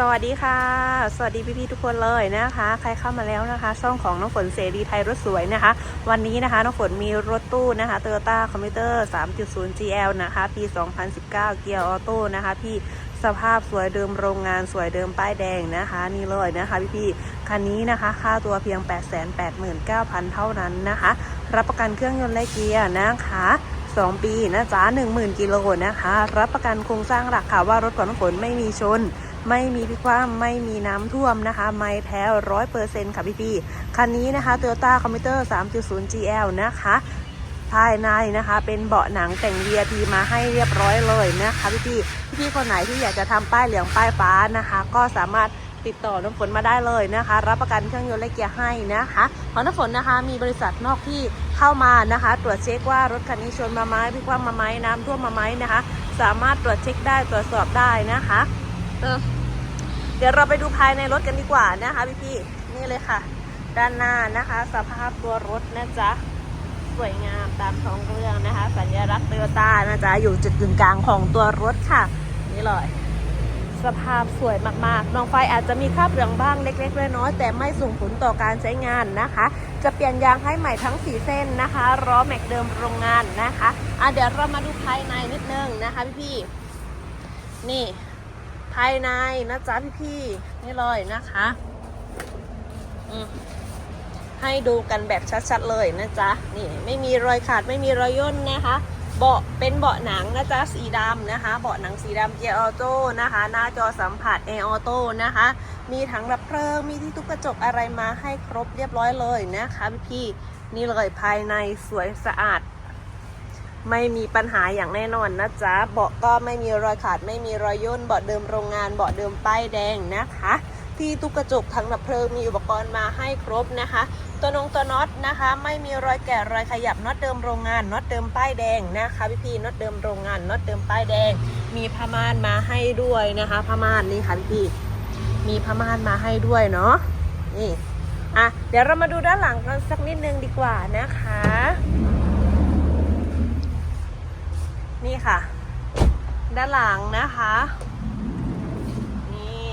สวัสดีค่ะ สวัสดีพี่ๆทุกคนเลยนะคะ ใครเข้ามาแล้วนะคะ ช่องของน้องฝนเสรีไทยรถสวยนะคะ วันนี้นะคะน้องฝนมีรถตู้นะคะ Toyota Commuter 3.0 GL นะคะ ปี 2019 เกียร์ออโต้นะคะ พี่สภาพสวยเดิมโรงงานสวยเดิมป้ายแดงนะคะ นี่เลยนะคะพี่ๆคันนี้นะคะ ค่าตัวเพียง 889,000 เท่านั้นนะคะ รับประกันเครื่องยนต์และเกียร์นะคะ2 ปีนะจ๊ะ10,000 กิโลนะคะ รับประกันโครงสร้างหลักค่ะว่ารถของน้องฝนไม่มีชน ไม่มีพิความไม่มีน้ำท่วมนะคะ ไม่แท้ร้อยเปอร์เซ็นต์ค่ะพี่พี่คันนี้นะคะ Toyota Commuter 3.0 GL นะคะ ภายในนะคะ เป็นเบาะหนังแต่ง VIP มาให้เรียบร้อยเลยนะคะพี่พี่พี่พี่คนไหนที่อยากจะทำป้ายเหลืองป้ายฟ้านะคะ ก็สามารถติดต่อน้ำฝนมาได้เลยนะคะ รับประกันเครื่องยนต์และเกียร์ให้นะคะเพราะน้ำฝนนะคะ มีบริษัทนอกที่เข้ามานะคะ ตรวจเช็คว่ารถคันนี้ชนมาไหมพิความมาไหมน้ำท่วมมาไหมนะคะ สามารถตรวจเช็คได้ตรวจสอบได้นะคะ เออ เดี๋ยวเราไปดูภายในรถกันดีกว่านะคะพี่พี่ๆนี่เลยค่ะ ด้านหน้านะคะ สภาพตัวรถนะจ๊ะสวยงามตามท้องเรื่องนะคะ สัญลักษณ์โตโยต้านะจ๊ะอยู่จุดกึ่งกลางของตัวรถค่ะ นี่เลยสภาพสวยมากๆน้องไฟอาจจะมีคราบเหลืองบ้างเล็กๆน้อยๆแต่ไม่ส่งผลต่อการใช้งานนะคะ จะเปลี่ยนยางให้ใหม่ทั้ง 4 เส้นนะคะล้อแม็กเดิมโรงงานนะคะอะเดี๋ยวเรามาดูภายในนิดนึงนะคะพี่ๆนี่ ภายในนะจ๊ะพี่ๆนี่เลยนะคะให้ดูกันแบบชัดๆเลยนะจ๊ะนี่ไม่มีรอยขาดไม่มีรอยย่นนะคะ เบาะเป็นเบาะหนังนะจ๊ะสีดำนะคะ เบาะหนังสีดำเกียร์ออโต้นะคะ หน้าจอสัมผัสแอร์ออโต้นะคะ มีถังดับเพลิงมีที่ทุกกระจกอะไรมาให้ครบเรียบร้อยเลยนะคะพี่ๆนี่เลยภายในสวยสะอาด ไม่มีปัญหาอย่างแน่นอนนะจ๊ะ เบาะก็ไม่มีรอยขาด ไม่มีรอยย่น เบาะเดิมโรงงาน เบาะเดิมป้ายแดงนะคะ ที่ตู้กระจกทั้งดับเพลิงมีอุปกรณ์มาให้ครบนะคะ ตัวนงตัวน็อตนะคะ ไม่มีรอยแกะรอยขยับน็อตเดิมโรงงานน็อตเดิมป้ายแดงนะคะพี่พี่น็อตเดิมโรงงานน็อตเดิมป้ายแดง มีผ้าม่านมาให้ด้วยนะคะผ้าม่านนี่ค่ะพี่พี่มีผ้าม่านมาให้ด้วยเนาะนี่อะเดี๋ยวเรามาดูด้านหลังกันสักนิดนึงดีกว่านะคะ นี่ค่ะ ด้านหลังนะคะ นี่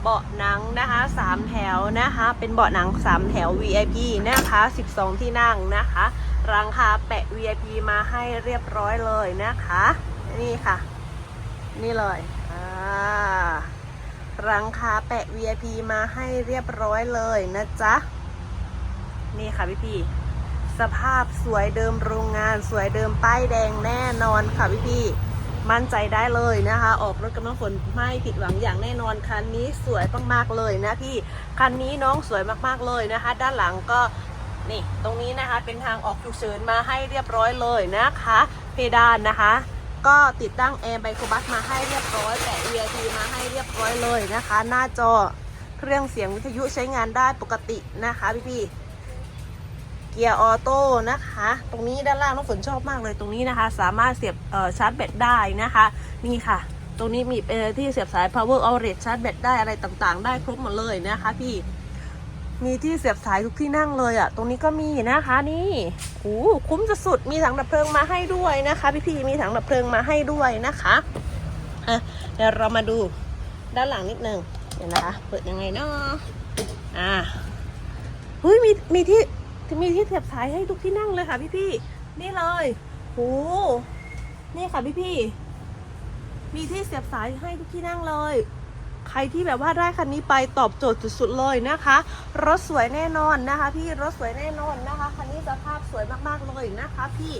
เบาะหนังนะคะสามแถวนะคะ เป็นเบาะหนังสามแถว VIP นะคะ12ที่นั่งนะคะราคาแปะ VIP มาให้เรียบร้อยเลยนะคะ นี่ค่ะ นี่เลยอ่ารังคาแปะ VIP มาให้เรียบร้อยเลยนะจ๊ะ นี่ค่ะพี่พี่ สภาพสวยเดิมโรงงานสวยเดิมป้ายแดงแน่นอนค่ะพี่พี่ๆมั่นใจได้เลยนะคะ ออกรถกับน้องฝนไม่ผิดหวังอย่างแน่นอนคันนี้สวยมากๆเลยนะพี่คันนี้น้องสวยมากๆเลยนะคะ ด้านหลังก็นี่ตรงนี้นะคะเป็นทางออกฉุกเฉินมาให้เรียบร้อยเลยนะคะ เพดานนะคะ ก็ติดตั้งแอร์ไบโคบัสมาให้เรียบร้อยแต่ VIP มาให้เรียบร้อยเลยนะคะ หน้าจอเครื่องเสียงวิทยุใช้งานได้ปกตินะคะพี่พี่ๆ เกียร์ออโต้นะคะ ตรงนี้ด้านล่างน้องฝนชอบมากเลยตรงนี้นะคะ สามารถเสียบชาร์จแบตได้นะคะ นี่ค่ะ ตรงนี้มีเป็นที่เสียบสาย power outlet ชาร์จแบตได้อะไรต่างๆ ได้ครบหมดเลยนะคะพี่ มีที่เสียบสายทุกที่นั่งเลยอะ่ะ ตรงนี้ก็มีนะคะนี่โอ้คุ้มสุดๆมีถังดับเพลิงมาให้ด้วยนะคะ พี่ๆมีถังดับเพลิงมาให้ด้วยนะคะอะเดี๋ยวเรามาดูด้านหลังนิดนึงเดี๋ยวนะคะ เปิดยังไงเนาะอ่าเฮ้ยมีมีที่ มีที่เสียบสายให้ทุกที่นั่งเลยค่ะพี่พี่นี่เลยโหนี่ค่ะพี่พี่มีที่เสียบสายให้ทุกที่นั่งเลย ใครที่แบบว่าได้คันนี้ไปตอบโจทย์สุดๆเลยนะคะ รถสวยแน่นอนนะคะ พี่รถสวยแน่นอนนะคะ คันนี้สภาพสวยมากๆเลยนะคะ พี่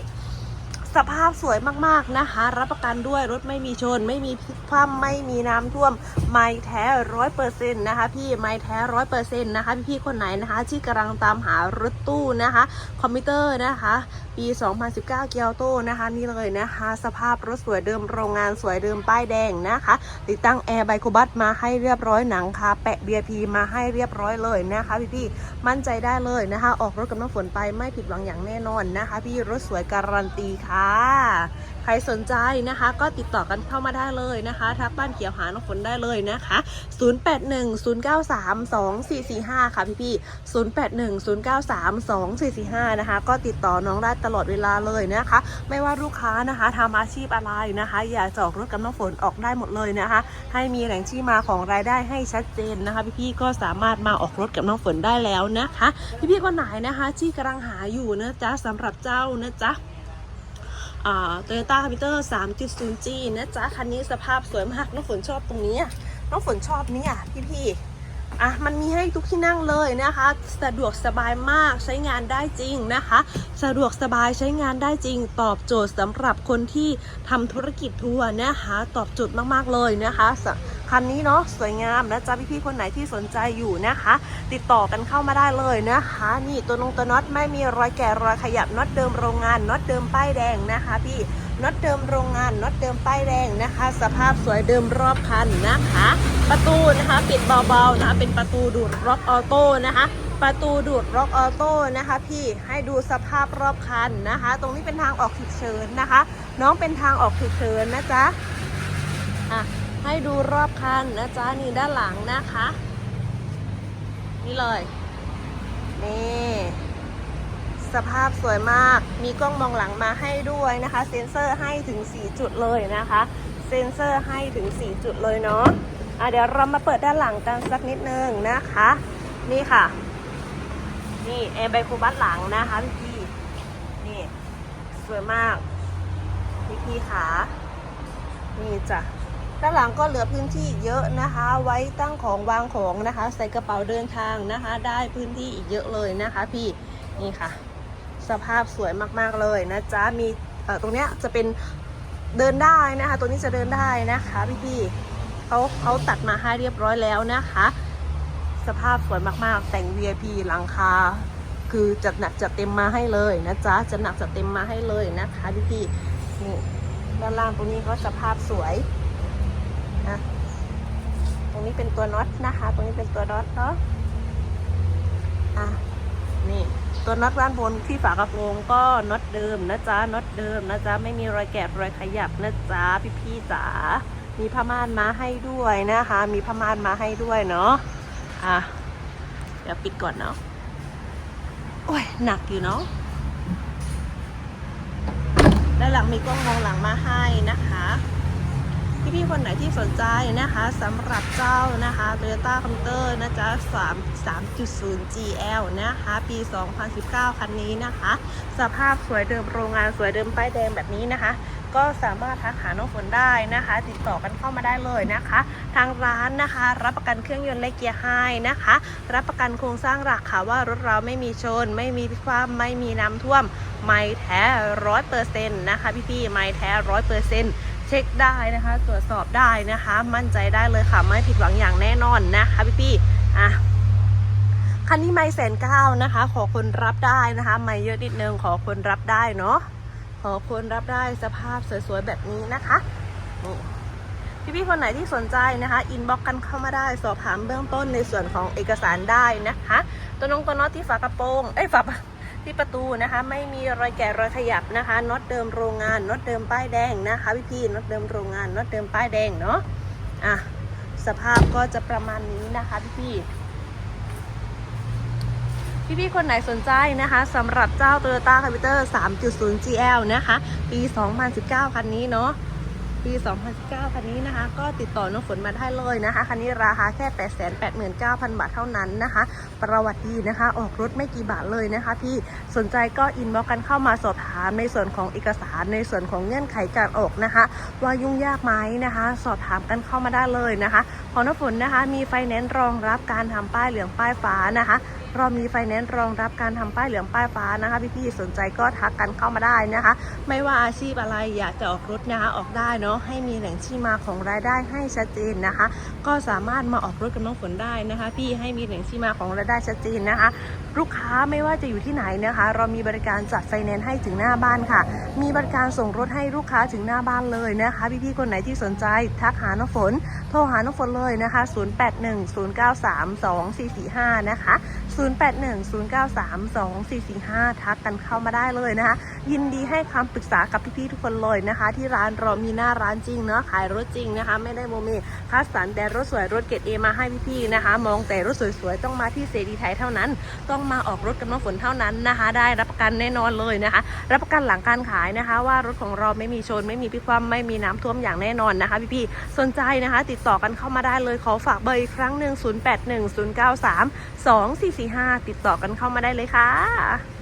สภาพสวยมากๆนะคะ รับประกันด้วยรถไม่มีชน ไม่มีพลิกคว่ำไม่มีน้ำท่วม ไม่แท้ร้อยเปอร์เซ็นต์นะคะ พี่ไม่แท้ร้อยเปอร์เซ็นต์นะคะ พี่ๆคนไหนนะคะ ที่กำลังตามหารถตู้นะคะ คอมพิวเตอร์นะคะปี 2019 เกียวโตนะคะนี่เลยนะคะ สภาพรถสวยเดิมโรงงานสวยเดิมป้ายแดงนะคะ ติดตั้งแอร์ไบโคบัสมาให้เรียบร้อยหนังคาแปะ VIP มาให้เรียบร้อยเลยนะคะพี่ๆมั่นใจได้เลยนะคะ ออกรถกับน้ำฝนไปไม่ผิดหวังอย่างแน่นอนนะคะ พี่รถสวยการันตีค่ะใครสนใจนะคะ ก็ติดต่อกันเข้ามาได้เลยนะคะทักบ้านเขียวหาน้องฝนได้เลยนะคะ 0810932445 ค่ะพี่พี่0810932445 นะคะ ก็ติดต่อน้องได้ตลอดเวลาเลยนะคะ ไม่ว่าลูกค้านะคะทำอาชีพอะไรนะคะ อยากจออกรถกับน้องฝนออกได้หมดเลยนะคะ ให้มีแหล่งที่มาของรายได้ให้ชัดเจนนะคะ พี่ๆก็สามารถมาออกรถกับน้องฝนได้แล้วนะคะ พี่ๆคนไหนนะคะที่กำลังหาอยู่นะจ๊ะสำหรับเจ้านะจ๊ะ โตโยต้าคาปิเตอร์ 3.0G นะจ๊ะ คันนี้สภาพสวยมาก น้องฝนชอบตรงนี้ น้องฝนชอบเนี่ยพี่ๆ อะ มันมีให้ทุกที่นั่งเลยนะคะ สะดวกสบายมากใช้งานได้จริงนะคะ สะดวกสบายใช้งานได้จริง ตอบโจทย์สำหรับคนที่ทำธุรกิจทัวร์นะคะ ตอบโจทย์มากๆเลยนะคะ คันนี้เนาะสวยงามนะจ๊ะพี่ๆคนไหนที่สนใจอยู่นะคะ ติดต่อกันเข้ามาได้เลยนะคะ นี่ตัวนงตัวน็อตไม่มีรอยแก่รอยขยับน็อตเดิมโรงงานน็อตเดิมป้ายแดงนะคะพี่น็อตเดิมโรงงานน็อตเดิมป้ายแดงนะคะ สภาพสวยเดิมรอบคันนะคะ ประตูนะคะปิดเบาๆนะคะเป็นประตูดูดล็อกออโต้นะคะประตูดูดล็อกออโต้นะคะพี่ให้ดูสภาพรอบคันนะคะ ตรงนี้เป็นทางออกฉุกเฉินนะคะ น้องเป็นทางออกฉุกเฉินนะจ๊ะอะ ให้ดูรอบคันนะจ๊ะนี่ด้านหลังนะคะ นี่เลย นี่สภาพสวยมาก มีกล้องมองหลังมาให้ด้วยนะคะ เซ็นเซอร์ให้ถึง 4 จุดเลยนะคะ เซ็นเซอร์ให้ถึง 4 จุดเลยเนาะอะเดี๋ยวเรามาเปิดด้านหลังกันสักนิดนึงนะคะ นี่ค่ะ นี่แอร์ไบคูบัสหลังนะคะพี่ นี่ สวยมาก พี่พี่ขา นี่จ้ะ ด้านหลังก็เหลือพื้นที่เยอะนะคะ ไว้ตั้งของวางของนะคะ ใส่กระเป๋าเดินทางนะคะ ได้พื้นที่อีกเยอะเลยนะคะพี่นี่ค่ะ สภาพสวยมากๆเลยนะจ๊ะมีตรงเนี้ยจะเป็นเดินได้นะคะ ตัวนี้จะเดินได้นะคะพี่พี่ๆเขาเขาตัดมาให้เรียบร้อยแล้วนะคะ สภาพสวยมากๆ แต่ง VIP หลังคา คือจัดหนักจัดเต็มมาให้เลยนะจ๊ะจัดหนักจัดเต็มมาให้เลยนะคะพี่พี่ๆนี่ด้านล่างตรงนี้ก็สภาพสวย นะตรงนี้เป็นตัวน็อตนะคะ ตรงนี้เป็นตัวน็อตเนาะอะนี่ตัวน็อตด้านบนที่ฝากระโปรงก็น็อตเดิมนะจ๊ะน็อตเดิมนะจ๊ะไม่มีรอยแกะรอยขยับนะจ๊ะพี่พี่ๆจ๋ามีผ้าม่านมาให้ด้วยนะคะ มีผ้าม่านมาให้ด้วยเนาะอะเดี๋ยวปิดก่อนเนาะโอ้ยหนักอยู่เนาะด้านหลังมีกล้องมองหลังมาให้นะคะ พี่ๆคนไหนที่สนใจนะคะสำหรับเจ้านะคะ Toyota c o m p u t e r นะจ๊ะ3 3.0 GL นะคะ ปี 2019 คันนี้นะคะ สภาพสวยเดิมโรงงานสวยเดิมป้ายแดงแบบนี้นะคะ ก็สามารถทักหาน้องฝนได้นะคะ ติดต่อกันเข้ามาได้เลยนะคะ ทางร้านนะคะ รับประกันเครื่องยนต์และเกียร์ให้นะคะ รับประกันโครงสร้างหลักค่ะว่ารถเราไม่มีชน ไม่มีความไม่มีน้ำท่วม ไม่แท้ร้อยเปอร์เซ็นต์นะคะพี่ๆไม่แท้ร้อยเปอร์เซ็นต์ เช็คได้นะคะ ตรวจสอบได้นะคะ มั่นใจได้เลยค่ะ ไม่ผิดหวังอย่างแน่นอนนะคะพี่พี่อะคันนี้ไม่แสนเก้านะคะ ขอคนรับได้นะคะ ไม่เยอะนิดนึงขอคนรับได้เนาะขอคนรับได้สภาพสวยๆแบบนี้นะคะนี่พี่ๆคนไหนที่สนใจนะคะ อินบ็อกกันเข้ามาได้ สอบถามเบื้องต้นในส่วนของเอกสารได้นะคะ ตัวนงตัวน็อที่ฝากระโปรง เอ้ยฝา ที่ประตูนะคะ ไม่มีรอยแกะรอยขยับนะคะน็อตเดิมโรงงานน็อตเดิมป้ายแดงนะคะพี่พี่น็อตเดิมโรงงานน็อตเดิมป้ายแดงเนาะอะสภาพก็จะประมาณนี้นะคะพี่พี่พี่พี่ๆคนไหนสนใจนะคะสำหรับเจ้า Toyota c a p i t e r 3.0 GL นะคะ ปี 2019 คันนี้เนาะ ปี 2019 คันนี้นะคะ ก็ติดต่อน้องฝนมาได้เลยนะคะ คันนี้ราคาแค่ 889,000 บาทเท่านั้นนะคะ ประวัติดีนะคะ ออกรถไม่กี่บาทเลยนะคะ พี่สนใจก็อินบ็อกกันเข้ามาสอบถามในส่วนของเอกสารในส่วนของเงื่อนไขการออกนะคะ ว่ายุ่งยากไหมนะคะ สอบถามกันเข้ามาได้เลยนะคะ ของน้ำฝนนะคะ มีไฟแนนซ์รองรับการทำป้ายเหลืองป้ายฟ้านะคะ เรามีไฟแนนซ์รองรับการทำป้ายเหลืองป้ายฟ้านะคะ พี่ๆสนใจก็ทักกันเข้ามาได้นะคะ ไม่ว่าอาชีพอะไรอยากจะออกรถนะคะออกได้เนาะให้มีแหล่งที่มาของรายได้ให้ชัดเจนนะคะ ก็สามารถมาออกรถกับน้องฝนได้นะคะ พี่ให้มีแหล่งที่มาของรายได้ชัดเจนนะคะ ลูกค้าไม่ว่าจะอยู่ที่ไหนนะคะ เรามีบริการจัดไฟแนนซ์ให้ถึงหน้าบ้านค่ะ มีบริการส่งรถให้ลูกค้าถึงหน้าบ้านเลยนะคะ พี่ๆคนไหนที่สนใจทักหาน้องฝน โทรหาน้องฝนเลยนะคะ 0810932445 นะคะ0810932445 ทักกันเข้ามาได้เลยนะคะ ยินดีให้คำปรึกษากับพี่ๆทุกคนเลยนะคะ ที่ร้านเรามีหน้าร้านจริงเนาะขายรถจริงนะคะ ไม่ได้โมเมคัสสันแต่รถสวยรถเกรดเอมาให้พี่ๆนะคะ มองแต่รถสวยๆต้องมาที่เซรีไทยเท่านั้น ต้องมาออกรถกับน้องฝนเท่านั้นนะคะ ได้รับประกันแน่นอนเลยนะคะ รับประกันหลังการขายนะคะ ว่ารถของเราไม่มีชนไม่มีพิคว่ำไม่มีน้ำท่วมอย่างแน่นอนนะคะ พี่ๆสนใจนะคะ ติดต่อกันเข้ามาได้เลยขอฝากเบอร์อีกครั้งหนึ่ง0810932445ติดต่อกันเข้ามาได้เลยค่ะ